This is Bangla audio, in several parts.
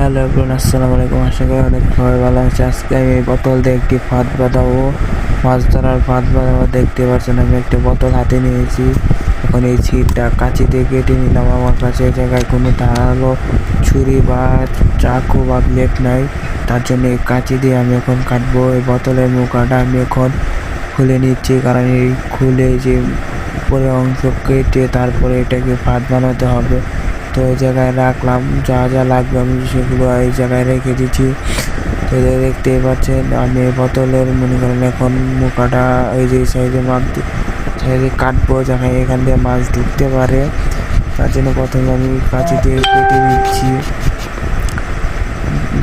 হ্যালো এভরিওয়ান, আসসালামু আলাইকুম। আশা করি অনেক সবাই ভালো আছে। আজকে আমি এই বোতল দিয়ে একটি ফাঁদ বাঁধাবো মাছ ধরার ফাঁদ বাঁধাবো দেখতে পাচ্ছেন, আমি একটি বোতল হাতে নিয়েছি। এখন এই ছিটটা কাঁচি দিয়ে কেটে নিলাম। আমার কাছে এই জায়গায় কোনো ধারালো ছুরি বা চাকু বা ব্লেড নাই। তার জন্য এই কাঁচি দিয়ে আমি এখন কাটবো। এই বোতলের মুখাটা আমি এখন খুলে নিচ্ছি। কারণ এই খুলে যে উপরের অংশ কেটে তারপরে এটাকে ফাঁদ বানাতে হবে। তো এই জায়গায় রাখলাম, যা যা লাগবে আমি সেগুলো এই জায়গায় রেখে দিচ্ছি। তো দেখতেই পাচ্ছেন, আমি বোতলের মনে করেন এখন মুখাটা এই যে সাইডে মাপ সাইডে কাটবো জায়গায় এখান দিয়ে মাছ ঢুকতে পারে। তার জন্য প্রথমে আমি কাঁচি দিয়ে কেটে নিচ্ছি।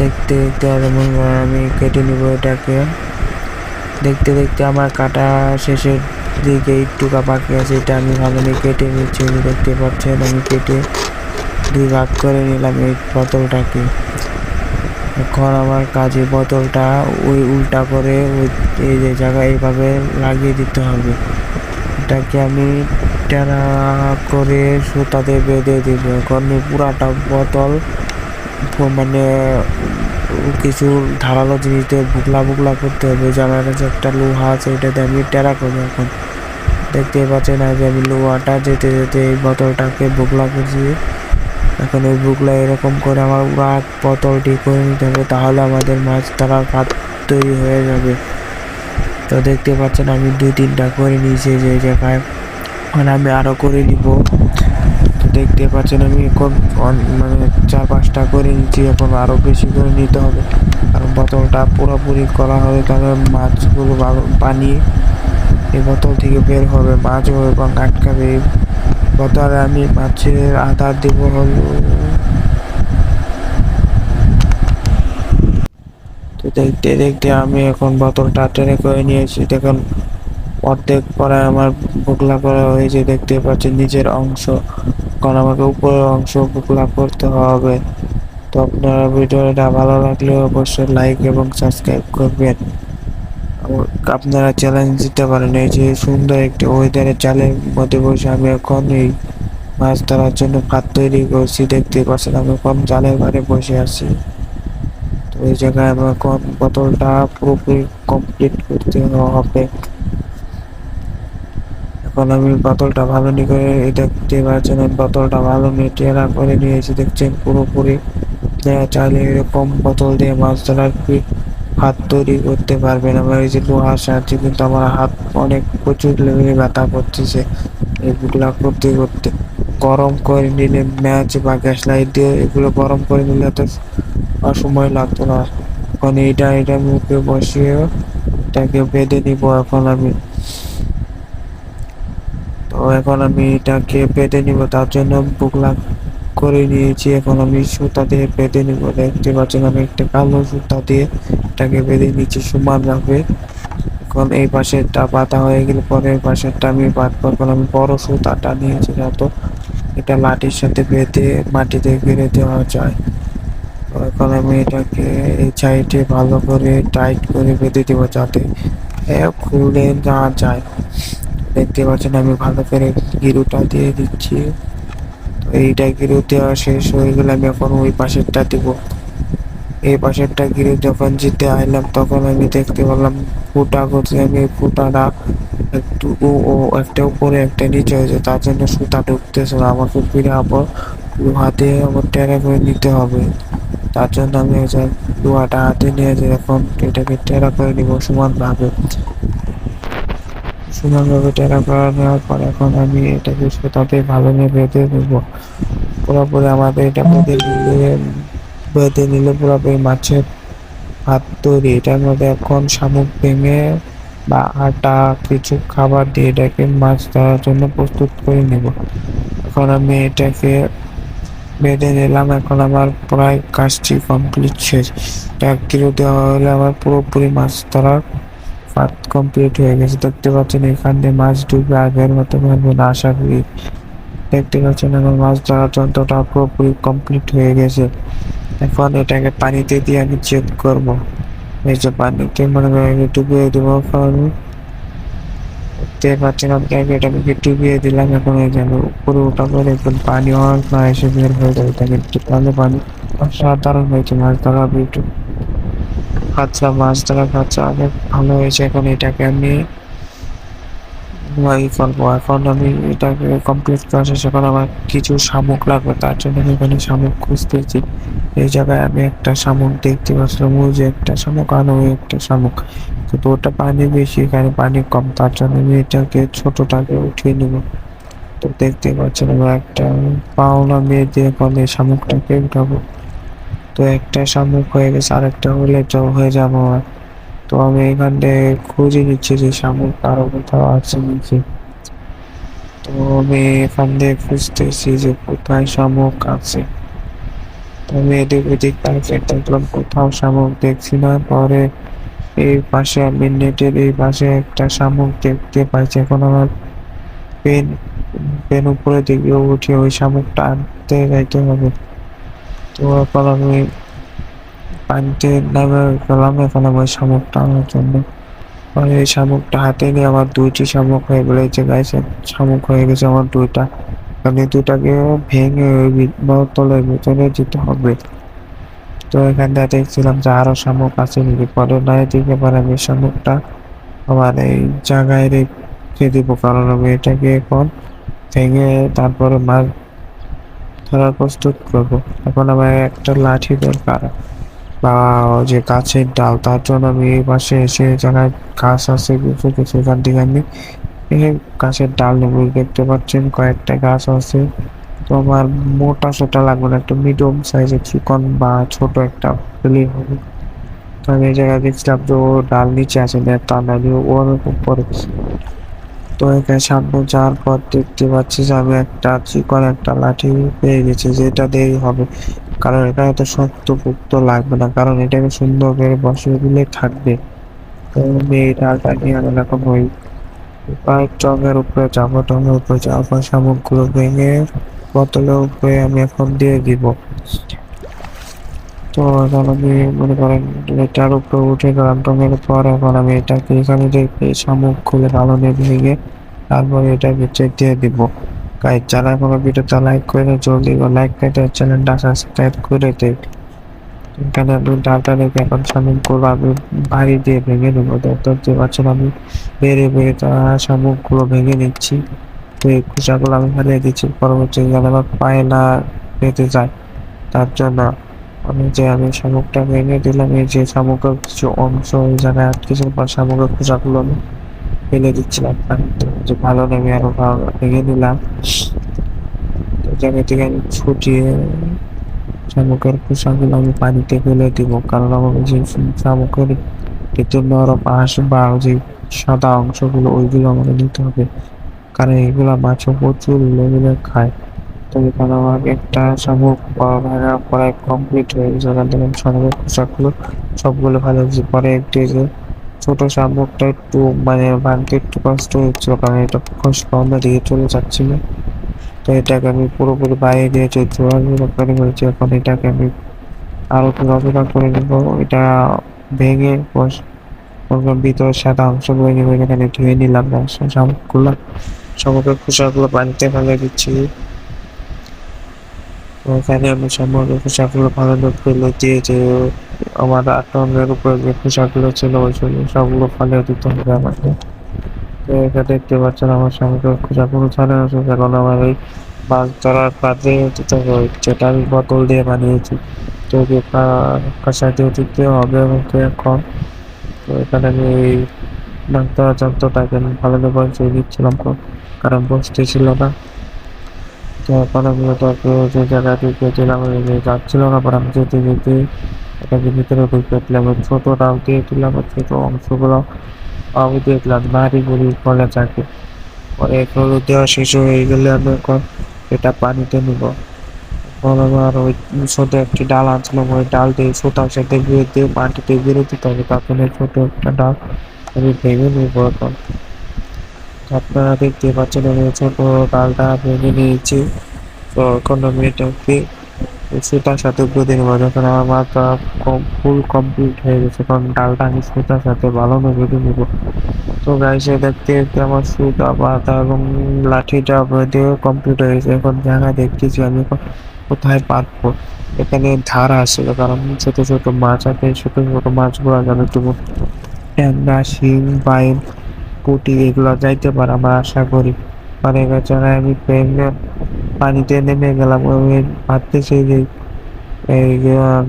দেখতে দেখতে মনে করেন আমি কেটে নিব এটাকে। দেখতে দেখতে আমার কাটা শেষের দিকে একটু বাকি আছে, এটা আমি ভালো কেটে নিচ্ছি, দেখতে পাচ্ছেন আমি কেটে। দুই ভাগ করে নিলাম এই বোতলটাকে। এখন আমার কাজে বোতলটা ওই উল্টা করে ওই এই যে জায়গায় এইভাবে লাগিয়ে দিতে হবে। এটাকে আমি টেরা করে সুতাতে বেঁধে দিব। এখন পুরাটা বোতল মানে কিছু ধারালো জিনিস দিয়ে বুকলা বুকলা করতে হবে। আমার কাছে একটা লোহা আছে এটাতে আমি টেরা করব এখন। দেখতে পাচ্ছেন আগে আমি লোহাটা যেতে যেতে এই বোতলটাকে বুকলা করছি। এখন ওই বুকলা এরকম করে আমার পুরা বোতলটি করে নিতে হবে, তাহলে আমাদের মাছ ধরার ভাত তৈরি হয়ে যাবে। তো দেখতে পাচ্ছেন আমি দুই তিনটা করে নিয়েছি যে জায়গায়। এখন আমি আরও করে নিব। তো দেখতে পাচ্ছেন আমি এখন মানে চার পাঁচটা করে নিচ্ছি এখন আরও বেশি করে নিতে হবে। কারণ বোতলটা পুরোপুরি করা হবে তাহলে মাছগুলো ভালো পানি এই বোতল থেকে বের হবে, মাছও এবং আটকাবে। বোতলে আমি মাছের আধার দিব। হলো তো দেখতে দেখতে আমি এখন বোতলটা টেনে করে নিয়েছি। দেখুন, অর্ধেক পরে আমার বুকলা করা হয়েছে। দেখতে পাচ্ছেন, নিচের অংশ। এখন আমাকে উপরের অংশ বুকলা করতে হবে। তো আপনারা ভিডিওটা ভালো লাগলে অবশ্যই লাইক এবং সাবস্ক্রাইব করবেন। আপনারা চ্যালেঞ্জ দিতে পারেন। এই যে সুন্দর একটি ওয়েদারে চালের মধ্যে বসে আমি এখন এই মাছ ধরার জন্য ভাত তৈরি করছি দেখতে পাচ্ছেন আমি এখন জালের ঘরে বসে আছি। তো এই জায়গায় আমার এখন বোতলটা পুরোপুরি কমপ্লিট করতে হবে। এখন আমি বোতলটা ভালো নি করে দেখতে পাচ্ছেন, আমি বোতলটা ভালো নিয়ে টেরা করে নিয়েছি, দেখছেন পুরোপুরি। আপনারা চাইলে এরকম বোতল দিয়ে মাছ ধরার হাত তৈরি করতে পারবেন আমার এই যে লোহার সাহায্যে কিন্তু আমার হাত অনেক প্রচুর লেভেলে ব্যথা করতেছে। এগুলা করতে করতে গরম করে নিলে ম্যাচ বা গ্যাস লাইট দিয়ে এগুলো গরম করে নিলে এত সময় লাগতো না। এখন এইটা এটা মুখে বসিয়ে এটাকে বেঁধে নিব এখন আমি। তো এখন আমি এটাকে বেঁধে নিব, তার জন্য বুকলা করে নিয়েছি। এখন আমি সুতা দিয়ে বেঁধে নিব। দেখতে পাচ্ছেন, আমি একটা কালো সুতা দিয়ে এটাকে বেঁধে নিচ্ছি ভাবে এখন এই পাশেরটা পাতা হয়ে গেলে পরে এই পাশেরটা আমি বাঁধবো। এখন আমি বড় সুতাটা নিয়েছি তো এটা লাঠির সাথে বেঁধে মাটিতে গেড়ে দেওয়া যায়। এখন আমি এটাকে এই সাইডে ভালো করে টাইট করে বেঁধে দেবো যাতে খুলে না যায়। দেখতে পাচ্ছেন, আমি ভালো করে গিরুটা দিয়ে দিচ্ছি। এইটা গিরু দেওয়া শেষ হয়ে গেলে আমি এখন ওই পাশেরটা দিব। এই পাশেরটা গিরু যখন জিতে আইলাম, তখন আমি দেখতে পেলাম ফুটা করছে আমি ফুটাটা একটু ও ও, একটা উপরে, একটা নিচে হয়েছে তার জন্য সুতা ঢুকতেছে না, আমাকে ফিরে আবার হাতে আবার টেরা করে নিতে হবে। তার জন্য আমি লোহাটা হাতে নিয়ে যে এখন এটাকে টেরা করে নিব সমানভাবে। সমানভাবে টেরা করে নেওয়ার পর এখন আমি এটাকে সুতাতে ভালো নিয়ে বেঁধে দেবো পুরোপুরি আমাদের এটা বেঁধে নিলে বেঁধে নিলে পুরোপুরি মাছের ভাত তৈরি। এটার মধ্যে এখন শামুক ভেঙে বা আটা কিছু খাবার দিয়ে এটাকে মাছ ধরার জন্য প্রস্তুত করে নেব। এখন আমি এটাকে বেঁধে নিলাম। এখন আমার প্রায় কাজটি কমপ্লিট শেষ। এক কিলো দেওয়া হলে আমার পুরোপুরি মাছ ধরার ভাত কমপ্লিট হয়ে গেছে। দেখতে পাচ্ছেন এখান দিয়ে মাছ ডুবে আগের মতো পারব না, আশা করি। দেখতে পাচ্ছেন আমার মাছ ধরার যন্ত্রটা পুরোপুরি কমপ্লিট হয়ে গেছে। এখন এটাকে পানিতে দিয়ে আমি চেক করব। এই যে পানিতে মনে করেন আমি ডুবিয়ে দেবো কারণ দেখতে পাচ্ছেন আমি ক্যামেরাটাকে টিপিয়ে দিলাম, এখন এই যেন উপরে ওঠাবো দেখুন পানি অনেক না এসে বের হয়ে যাবে তাকে তাহলে পানি অসাধারণ হয়েছে মাছ ধরা একটু কাঁচা মাছ ধরা কাঁচা অনেক ভালো হয়েছে এখন এটাকে আমি এই করব? এখন আমি এটাকে কমপ্লিট করা শেষ, এখন আমার কিছু শামুক লাগবে, তার জন্য আমি এখানে শামুক খুঁজতেছি। এই জায়গায় আমি একটা শামুক দেখতে পাচ্ছিলাম, ওই যে একটা শামুক, আর ওই একটা শামুক। কিন্তু ওটা পানি বেশি, এখানে পানি কম, তার জন্য আমি এটাকে ছোটটাকে উঠিয়ে নেব। তো দেখতে পাচ্ছেন, আমরা একটা পাওনা মেয়ে দিয়ে এই শামুকটাকে উঠাবো। তো একটা শামুক হয়ে গেছে, আরেকটা হলে তো হয়ে যাব তো আমি এখান থেকে খুঁজে নিচ্ছি যে শামুক আরও কোথাও আছে নাকি। তো আমি এখান থেকে খুঁজতেছি যে কোথায় শামুক আছে। তো আমি এদিক ওদিক তাকে দেখলাম, কোথাও শামুক দেখছি না। পরে এই পাশে আমি নেটের এই পাশে একটা শামুক দেখতে পাইছি। এখন আমার পেন পেন উপরে দিকে উঠে ওই শামুকটা আনতে যাইতে হবে। তো এখন আমি পানিতে নামে গেলাম, এখন আমার শামুকটা আনার জন্য। পরে এই শামুকটা হাতে নিয়ে আমার দুইটি শামুক হয়ে গেলে গাইছে শামুক হয়ে গেছে আমার দুইটা। এই দুটাকে ভেঙে ওই বোতলের ভিতরে যেতে হবে। তো এখান থেকে দেখছিলাম যে আরও শামুক আছে নাকি? পরে নয় দিকে পরে আমি শামুকটা আমার এই জায়গায় রেখে দিব। কারণ আমি এটাকে এখন ভেঙে তারপরে মাছ ধরার প্রস্তুত করব। এখন আমার একটা লাঠি দরকার। বা যে গাছের ডাল, তার জন্য আমি এই পাশে এসে জায়গায় গাছ আছে, কিছু কিছু। এখান থেকে আমি গাছের ডাল নেব। দেখতে পাচ্ছেন কয়েকটা গাছ আছে। তো আমার মোটা সোটা লাগবে না, একটু মিডিয়াম সাইজের চিকন বা ছোট একটা পেলে হবে। তো আমি এই জায়গায় দেখছিলাম যে ও ডাল নিচে আছে না তা না ওর উপরে। তো এখানে সামনে যাওয়ার পর দেখতে পাচ্ছি যে আমি একটা চিকন একটা লাঠি পেয়ে গেছি, যেটা দিয়েই হবে। কারণ এখানে তো শক্ত পুক্ত লাগবে না, কারণ এটাকে সুন্দর করে বসিয়ে দিলে থাকবে। তো আমি নিয়ে এখন ওই কয়েক টঙের উপরে যাব টঙের উপরে পর শামুকগুলো ভেঙে, বোতলের উপরে আমি এখন দিয়ে দিব। তো আমি মনে করেন এটার উপরে উঠে গেলাম। টঙের পর এখন আমি এটাকে এখানে রেখে শামুক খুলে ভালো নিয়ে ভেঙে তারপরে এটাকে চেক দিয়ে দিব। গাইড যারা এখনও ভিডিওটা লাইক করে জলদি লাইক কেটে চ্যানেলটা সাবস্ক্রাইব করে দেয় এখানে আমি ডালটা রেখে এখন শামুকগুলো আমি বাড়ি দিয়ে ভেঙে নেব। দেখতে পাচ্ছেন আমি বেড়ে বেড়ে শামুকগুলো ভেঙে নিচ্ছি। তো এই খোসাগুলো আমি ফেলে দিচ্ছি। পরবর্তী যেন আমার পায়ে না পেতে যায়। তার জন্য আমি যে আমি শামুকটা ভেঙে দিলাম, এই যে শামুকের কিছু অংশ ওই জায়গায় আটকেছে পর শামুকের খোসাগুলো আমি, ফেলে দিচ্ছিলাম যে ভালো নেমে আরও ভালো ভেঙে দিলাম। জায়গা থেকে আমি ছুটিয়ে শামুকের খোসাগুলো আমি পানিতে ফেলে দিব, কারণ আমাকে যে শামুকের ভিতর নরম আঁশ বা যে সাদা অংশগুলো, ওইগুলো আমাকে নিতে হবে। কারণ এগুলো মাছও প্রচুর লেভেলে খায়। তো এখানে আমার একটা শামুক বা- ভাঙা প্রায় কমপ্লিট হয়ে গেছে ওখান থেকে শামুকের খোসাগুলো সবগুলো ভালো হয়েছে। পরে একটি যে ছোট শামুকটা একটু মানে ভাঙতে একটু কষ্ট হচ্ছিল, কারণ এটা খসকা অন্যদিকে চলে যাচ্ছিল। তো এটাকে আমি পুরোপুরি বাইরে দিয়েছি জোয়ার করে করেছি, এখন এটাকে আমি আরও ঘোরাফেরা করে নেব। এটা ভেঙে ভিতরে সাদা অংশগুলো নিয়ে এখানে ধুয়ে নিলাম। শামুকগুলো শামুকের খোসাগুলো পানিতে ফেলে দিচ্ছি। এখানে আমি শামুকের খোসাগুলো ভালো ফেলে দিয়ে যে আমার আটনের উপরে যে পোশাকগুলো ছিল ওই জন্য সবগুলো ফেলে দিতে হবে আমাকে। তো এটা দেখতে পাচ্ছেন আমার শামুকের খোসাগুলো ছাড়ানো এখন আমার এই মাছ ধরার কাজে দিতে হবে যেটা আমি বোতল দিয়ে বানিয়েছি। তো কাঁচা দিয়ে দিতে হবে আমাকে এখন তো এখানে আমি এই মাছ ধরার যন্ত্রটাকে ভালো করে তো, কারণ বসতে ছিল না। তো এখন আমি ওটাকে যে জায়গা থেকে দিলাম যাচ্ছিল না, পর আমি যেতে যেতে এটাকে ভিতরে ঢুকে দিলাম ছোটটাও দিয়ে দিলাম ছোট অংশগুলো আমি দেখলাম, নারী গুলি বলে থাকে পরে এগুলো দেওয়া শেষ হয়ে গেলে আমি এখন এটা পানিতে নিব। এখন আমার ওই ছোট একটি ডাল আনছিলাম, ওই ডাল দিয়ে ছোটার সাথে গিয়ে দিয়ে মাটিতে গিরে দিতে হবে এই ছোট একটা ডাল আমি ভেঙে নিব এখন। আপনারা দেখতে পাচ্ছেন আমি ছোট ডালটা ভেঙে নিয়েছি। তো এখন আমি সেটার সাথে বেঁধে নেব যখন আমার মাছটা ফুল কমপ্লিট হয়ে গেছে কারণ ডালটা আমি সুতার সাথে ভালো করে বেঁধে নেব। তো গাইছে দেখতে দেখতে আমার সুতা বাতা এবং লাঠিটা বেঁধে কমপ্লিট হয়ে গেছে। এখন জায়গা দেখতেছি আমি কোথায় পাতবো এখানে ধারা আছে কারণ ছোট ছোট মাছ আছে, ছোট ছোট মাছগুলো যেন একটু ট্যাংরা শিং বাইম পুঁটি এগুলো যাইতে পারে, আমরা আশা করি। জায়গায় আমি পানিতে নেমে গেলাম ওই ভাবতেছি যে এই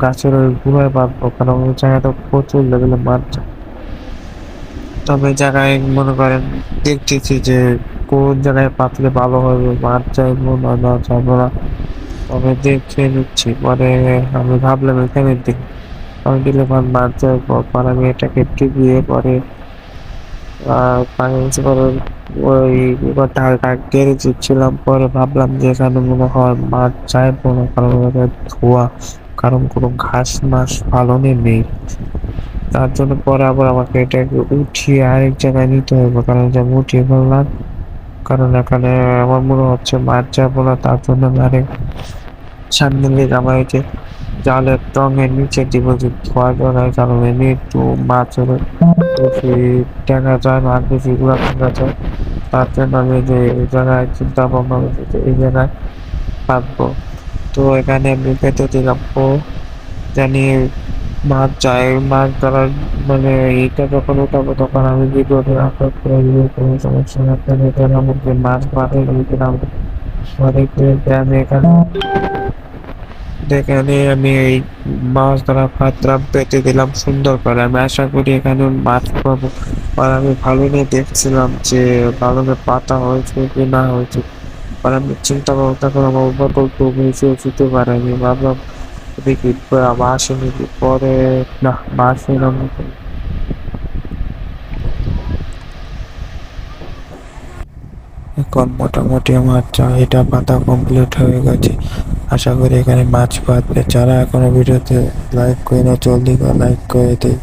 গাছের ওই গুঁড়ায় বাঁধবো, কারণ ওই জায়গাটা প্রচুর লেভেলে যায়। তবে জায়গায় মনে করেন, দেখতেছি যে কোন জায়গায় পাতলে ভালো হবে, মাছ চাইব না না চাইব না। তবে দেখে নিচ্ছি পরে আমি ভাবলাম এখানে দিই। আমি দিলে মাছ চাইব পর আমি এটাকে টিপিয়ে পরে আহ, পানি নিচে পরে ওই কেড়ে দিচ্ছিলাম পরে ভাবলাম যে এখানে মনে হয় মাছ চাইব না কারণ ধোয়া, কারণ কোনো ঘাস মাস পালনে নেই। তার জন্য পরে আবার আমাকে এটাকে উঠিয়ে আরেক জায়গায় নিতে হবে, কারণ যে আমি উঠিয়ে ফেললাম। কারণ এখানে আমার মনে হচ্ছে মাছ যাব না, তার জন্য আমি আরেক সামনে দিকে আমার জালের টঙের নিচে দিব যে ধোয়া জড়ায় কারণ একটু মাছের বেশি দেখা যায় মাছ বেশি ঘোরা দেখা যায়। তার জন্য আমি যে এই জায়গায় চিন্তা ভাবনা করছি এই জায়গায় পাতবো। তো এখানে আমি পেতে দিলাম। ও জানি মাছ যায়, মাছ ধরার মানে এইটা যখন উঠাবো তখন আমি ভিডিওতে আপলোড করে দিব, কোনো সমস্যা না তাহলে এখানে আমাকে মাছ মারে দিলাম। অনেক আমি এখানে এখানে আমি এই মাছ ধরা ফাতরা পেতে দিলাম সুন্দর করে। আমি আশা করি এখানে মাছ পাবো। আর আমি ভালো নিয়ে দেখছিলাম যে ভালো পাতা হয়েছে কি না হয়েছে। আর আমি চিন্তা ভাবনা করে আমার উপর একটু মিশে যেতে পারে আমি ভাবলাম দেখি আসেনি পরে না, মাছ নিলাম এখন মোটামুটি আমার চাহিদা পাতা কমপ্লিট হয়ে গেছে। আশা করি এখানে মাছ পাতবে যারা এখনও ভিডিওতে লাইক করে না জলদি করে লাইক করে দিই